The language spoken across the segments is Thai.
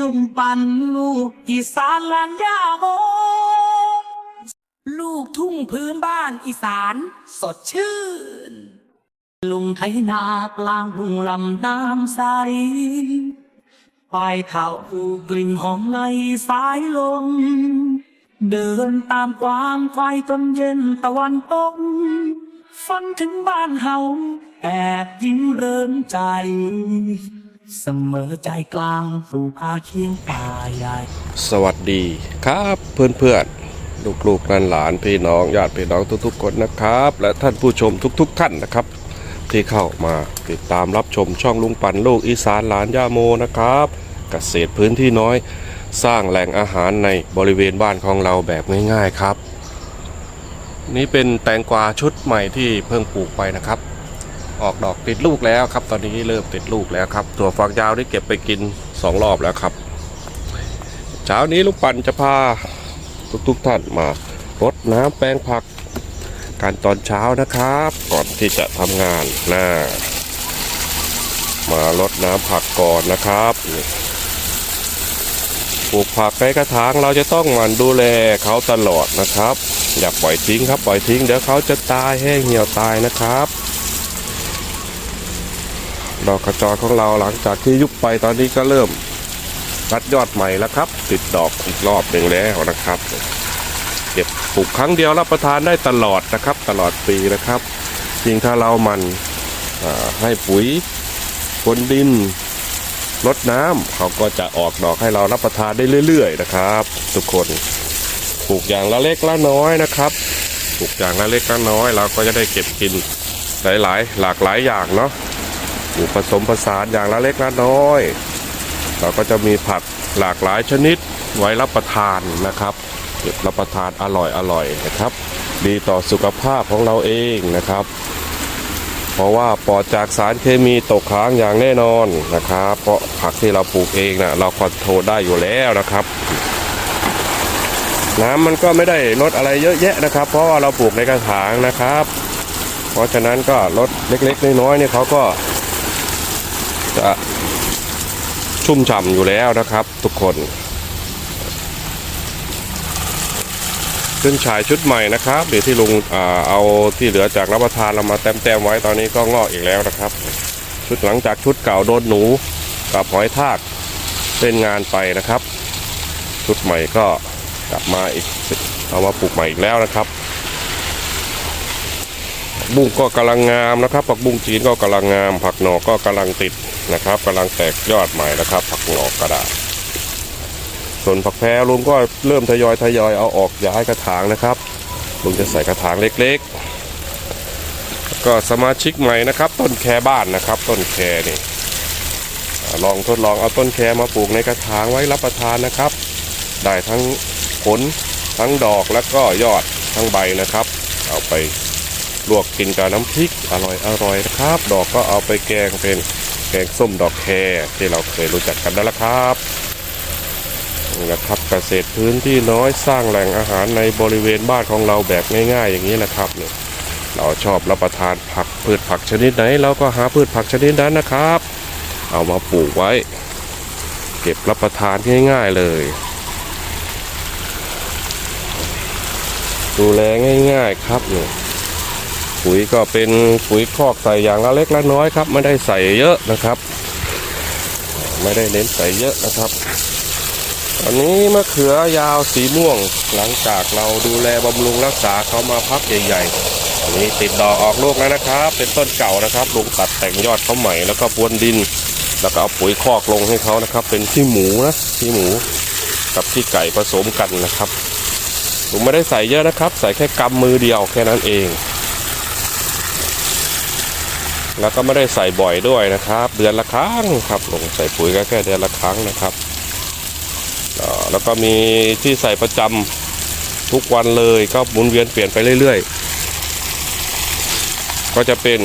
ลุงปันลูกอีสานแลนยาโมลูกทุ่งพื้นบ้านอีสาน สดชื่น ลุงไถนากลางทุ่งลำน้ำใสปลายเท้าอูกลิ่นหอมในสายลม เดินตามความไฟจนเย็นตะวันตกฝันถึงบ้านเฮาแอบยิ้มเริงใจ เสมอใจกลางสู่ภาเคียงป่าใหญ่ สวัสดีครับเพื่อนเพื่อนลูกลูกๆหลานพี่น้องญาติพี่น้องทุกๆคนนะครับ และท่านผู้ชมทุก ๆ ท่านนะครับ ที่เข้ามาติดตามรับชมช่องลุงปันลูกอีสานหลานย่าโมนะครับเกษตรพื้นที่น้อย สร้างแหล่งอาหารในบริเวณบ้านของเราแบบง่าย ๆครับ นี่เป็นแตงกวาชุดใหม่ที่เพิ่งปลูกไปนะครับ ออกดอกติดลูกแล้วครับ ตอนนี้เริ่มติดลูกแล้วครับถั่วฝักยาวได้เก็บไปกินสองรอบแล้วครับ เช้านี้ลูกปั่นจะพาทุกๆท่านมารดน้ำแปลงผักการตอนเช้านะครับ ก่อนที่จะทำงานนะมารดน้ำผักก่อนนะครับปลูกผักในกระถางเราจะต้องหมั่นดูแลเขาตลอดนะครับ อย่าปล่อยทิ้งครับปล่อยทิ้งเดี๋ยวเขาจะตายแห้งเหี่ยวตายนะครับ ดอกกระจรของเราหลังจากที่ยุบไปตอนนี้ก็เริ่มรัดยอดใหม่แล้วครับ ติดดอกอีกรอบหนึ่งแล้วนะครับเก็บปลูกครั้งเดียวรับประทานได้ตลอดนะครับ ตลอดปีนะครับยิ่งถ้าเรามันอ่าให้ปุ๋ยพรวนดินรดน้ำเขาก็จะออกดอกให้เรารับประทานได้เรื่อย ๆ นะครับ ทุกคนปลูกอย่างละเล็กละน้อยนะครับปลูกอย่างละเล็กละน้อย เราก็จะได้เก็บกินหลายๆ หลากหลายอย่างเนาะ ลูกผสมผสานอย่างละเล็กละน้อย เราก็จะมีผักหลากหลายชนิดไว้รับประทานนะครับเก็บรับประทานอร่อยอร่อยนะครับ ดีต่อสุขภาพของเราเองนะครับ เพราะว่าปลอดจากสารเคมีตกค้างอย่างแน่นอนนะครับ เพราะผักที่เราปลูกเองนะเราคอนโทรลได้อยู่แล้วนะครับ น้ำมันก็ไม่ได้ลดอะไรเยอะแยะนะครับ เพราะว่าเราปลูกในกระถางนะครับ เพราะฉะนั้นก็ลดเล็กๆน้อยๆเนี่ยเขาก็ จะชุ่มฉ่ำอยู่แล้วนะครับ ทุกคนขึ้นฉายชุดใหม่นะครับเดี๋ยวที่ลุงเอาที่เหลือจากรับประทานเรามาแต้มๆไว้ตอนนี้ก็งอกอีกแล้วนะครับ ชุดหลังจากชุดเก่าโดนหนูกับหอยทากเล่นงานไปนะครับ ชุดใหม่ก็กลับมาอีกเอามาปลูกใหม่อีกแล้วนะครับ บุ้งก็กำลังงามนะครับ ผักบุ้งจีนก็กำลังงาม ผักหนอก็กำลังติด นะครับกำลังแตกยอดใหม่นะครับ ผักหงอกกระดาษส่วนผักแพรลุงก็เริ่มทยอยทยอยเอาออกย้ายกระถางนะครับลุงจะใส่กระถางเล็กๆแล้วก็สมาชิกใหม่นะครับ ต้นแคบ้านนะครับ ต้นแคนี่ลองทดลองเอาต้นแคมาปลูกในกระถางไว้รับประทานนะครับ ได้ทั้งผลทั้งดอกแล้วก็ยอดทั้งใบนะครับ เอาไปลวกกินกับน้ำพริกอร่อยอร่อยนะครับ ดอกก็เอาไปแกงเป็น แกงส้มดอกแครที่เราเคยรู้จักกันแล้วละครับนี่นะครับเกษตรพื้นที่น้อยสร้างแหล่งอาหารในบริเวณบ้านของเราแบบง่ายๆ อย่างนี้นะครับเนี่ยเราชอบรับประทานผักพืชผักชนิดไหนเราก็หาพืชผักชนิดนั้นนะครับ เอามาปลูกไว้ เก็บรับประทานง่ายๆเลย ดูแลง่ายๆครับเนี่ย ปุ๋ยก็เป็นปุ๋ยคอกใส่อย่างละเล็กละน้อยครับ ไม่ได้ใส่เยอะนะครับ ไม่ได้เน้นใส่เยอะนะครับตอนนี้มะเขือยาวสีม่วง หลังจากเราดูแลบำรุงรักษาเขามาพักใหญ่ๆอันนี้ติดดอกออกลูกแล้วนะครับ เป็นต้นเก่านะครับลุงตัดแต่งยอดเขาใหม่แล้วก็พรวนดิน แล้วก็เอาปุ๋ยคอกลงให้เขานะครับ เป็นขี้หมูนะขี้หมูกับขี้ไก่ผสมกันนะครับลุงไม่ได้ใส่เยอะนะครับ ใส่แค่กำมือเดียวแค่นั้นเอง แล้วก็ไม่ได้ใส่บ่อยด้วยนะครับ เดือนละครั้งครับลงใส่ปุ๋ยก็แค่เดือนละครั้งนะครับแล้วก็มีที่ใส่ประจำทุกวันเลยก็หมุนเวียนเปลี่ยนไปเรื่อยๆ ก็จะเป็น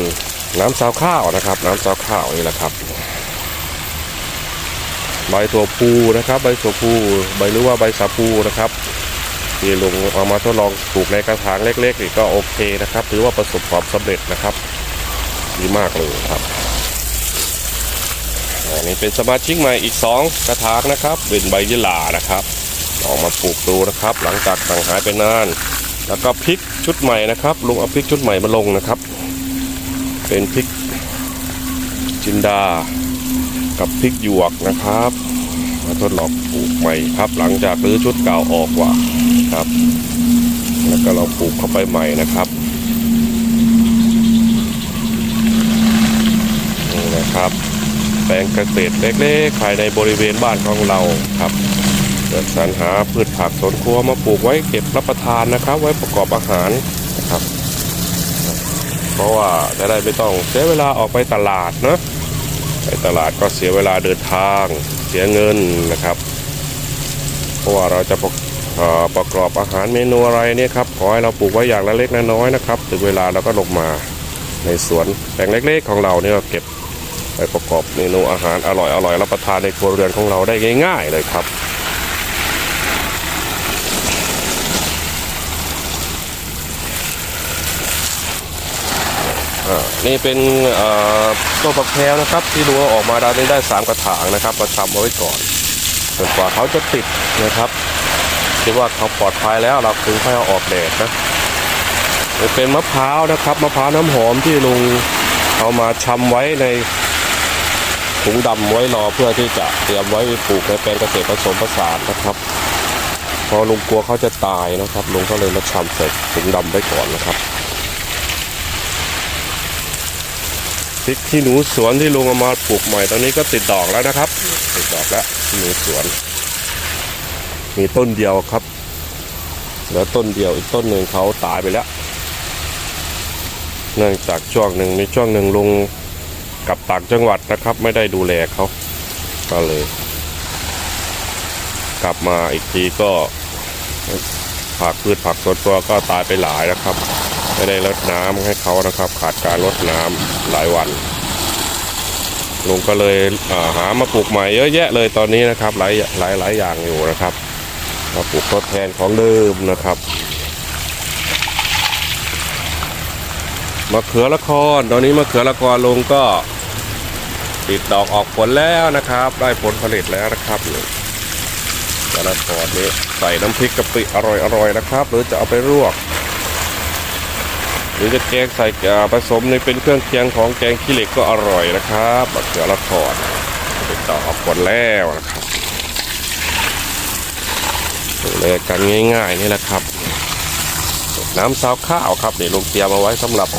น้ำซาวข้าวนะครับ น้ำซาวข้าวนี่แหละครับ ใบถั่วพูนะครับ ใบถั่วพูใบหรือว่าใบสาพูนะครับที่ลุงเอามาทดลองปลูกในกระถางเล็กๆนี่ก็โอเคนะครับ ถือว่าประสบความสำเร็จนะครับ ดีมากเลยครับอันนี้เป็นสมาชิกใหม่อีกสองกระถางนะครับเป็นใบยี่หร่านะครับลองมาปลูกดูนะครับ หลังจากต่างหายไปนาน แล้วก็พริกชุดใหม่นะครับลุงเอาพริกชุดใหม่มาลงนะครับ เป็นพริกจินดา กับพริกหยวกนะครับมาทดลองปลูกใหม่ครับ หลังจากรื้อชุดเก่าออกว่าครับ แล้วก็เราปลูกเข้าไปใหม่นะครับนี่นะ ครับ แปลงเกษตรเล็กๆภายในบริเวณบ้านของเราครับเกิดสรรหาพืชผักสวนครัวมาปลูกไว้เก็บรับประทานนะครับ ไว้ประกอบอาหารนะครับ เพราะว่าจะได้ไม่ต้องเสียเวลาออกไปตลาดนะไปตลาดก็เสียเวลาเดินทาง เสียเงินนะครับ เพราะว่าเราจะประประกอบอาหารเมนูอะไรเนี่ยครับขอให้เราปลูกไว้อย่างละเล็กน้อยนะครับ ถึงเวลาเราก็ลงมาในสวนแปลงเล็กๆของเราเนี่ยเก็บ ไปประกอบเมนูอาหารอร่อยอร่อยรับประทานในครัวเรือนของเราได้ง่าย ๆ เลยครับอ่านี่เป็นต้นผักแพรวนะครับ ที่ดูออกมาได้ได้สามกระถางนะครับมาทำเอาไว้ก่อนจนกว่าเขาจะติดนะครับคิดว่าเขาปลอดภัยแล้วเราถึงค่อยเอาออกแดดนะเป็นมะพร้าวนะครับมะพร้าวน้ำหอมที่ลุงเอามาชำไว้ใน ถุงดำไว้รอเพื่อที่จะเตรียมไว้ปลูกในแปลงเกษตรผสมผสานนะครับพอลุงกลัวเขาจะตายนะครับลุงก็เลยมาชำใส่ถุงดำไว้ก่อนนะครับพริกที่หนูสวนที่ลุงเอามาปลูกใหม่ตอนนี้ก็ติดดอกแล้วนะครับ ติดดอกแล้วหนูสวน มีต้นเดียวครับเหลือต้นเดียวอีกต้นหนึ่งเขาตายไปแล้ว เนื่องจากช่วงหนึ่งมีช่วงหนึ่งลุง กลับต่างจังหวัดนะครับ ไม่ได้ดูแลเขาก็เลย กลับมาอีกทีก็ผักพืชผักสวนครัวก็ตายไปหลายนะครับ ไม่ได้รดน้ำให้เขานะครับ ขาดการรดน้ำหลายวันลุงก็เลยาหามาปลูกใหม่เยอะแยะเลยตอนนี้นะครับ หลายหลายหลายอย่างอยู่นะครับมาปลูกทดแทนของเดิมนะครับมะเขือละครตอนนี้มะเขือละครลุงก็ ติดดอกออกผลแล้วนะครับ ได้ผลผลิตแล้วนะครับนี่มะละกอนี้ใส่น้ำพริกกะปิอร่อยๆนะครับ หรือจะเอาไปลวก หรือจะแกงใส่ผสมในเป็นเครื่องเคียงของแกงขี้เหล็กก็อร่อยนะครับมะเขือละครติดต่อออกผลแล้วนะครับดูแลกันง่ายๆนี่แหละครับ น้ำซาวข้าวครับนี่ลงเตรียมเอาไว้สำหรับ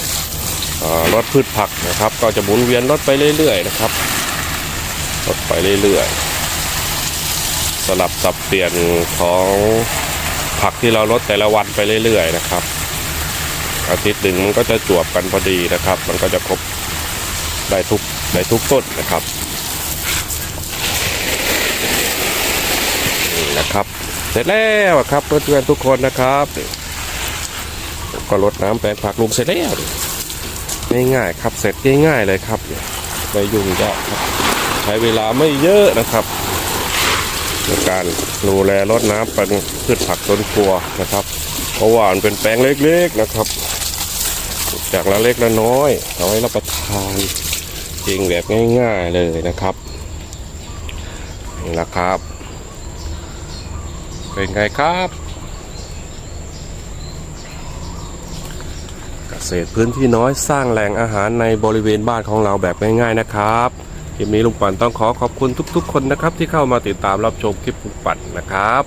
รถพืชผักนะครับ ก็จะหมุนเวียนรถไปเรื่อยๆนะครับรถไปเรื่อยๆ สลับสับเปลี่ยนของผักที่เราลดแต่ละวันไปเรื่อยๆนะครับ อาทิตย์หนึ่งมันก็จะจวบกันพอดีนะครับ มันก็จะครบได้ทุกได้ทุกต้นนะครับนี่นะครับ เสร็จแล้วครับเพื่อนๆทุกคนนะครับ ก็รดน้ำแปลงผักลงเสร็จแล้ว ง่ายๆครับเสร็จง่ายๆเลยครับไม่ยุ่งยากครับ ใช้เวลาไม่เยอะนะครับในการดูแลรดน้ำเป็นพืชผักสวนครัวนะครับ เพราะว่ามันเป็นแปลงเล็กๆนะครับ จากละเล็กละน้อยเอาไว้รับประทานจริงแบบง่ายๆเลยนะครับนี่แหละครับ เป็นไงครับ เก ษตรพื้นที่น้อยสร้างแหล่งอาหารในบริเวณบ้านของเราแบบง่ายๆนะครับคลิปนี้ลุงปั่นต้องขอขอบคุณทุกๆ คนนะครับ ที่เข้ามาติดตามรับชมคลิปลุงปั่นนะครับ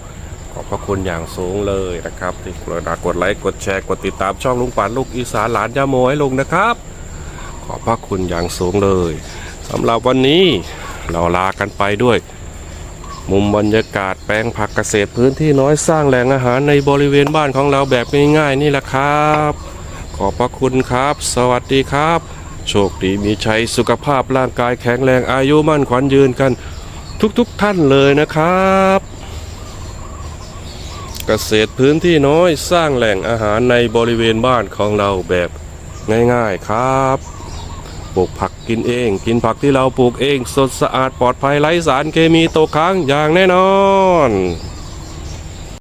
ขอบพระคุณอย่างสูงเลยนะครับ ที่กรุณากดไลค์กดแชร์กดติดตามช่องลุงป่านลูกอีสานหลานยาโมให้ลุงนะครับ ขอบพระคุณอย่างสูงเลยสำหรับวันนี้เราลากันไปด้วย มุมบรรยากาศแปลงผักเกษตรพื้นที่น้อยสร้างแหล่งอาหารในบริเวณบ้านของเราแบบง่ายๆนี่แหละครับ ขอบพระคุณครับ สวัสดีครับ โชคดีมีชัยสุขภาพร่างกายแข็งแรงอายุมั่นขวัญยืนกัน ทุกๆท่านเลยนะครับ เกษตรพื้นที่น้อยสร้างแหล่งอาหารในบริเวณบ้านของเราแบบง่ายๆครับปลูกผักกินเอง กินผักที่เราปลูกเองสดสะอาดปลอดภัยไร้สารเคมีตกค้างอย่างแน่นอน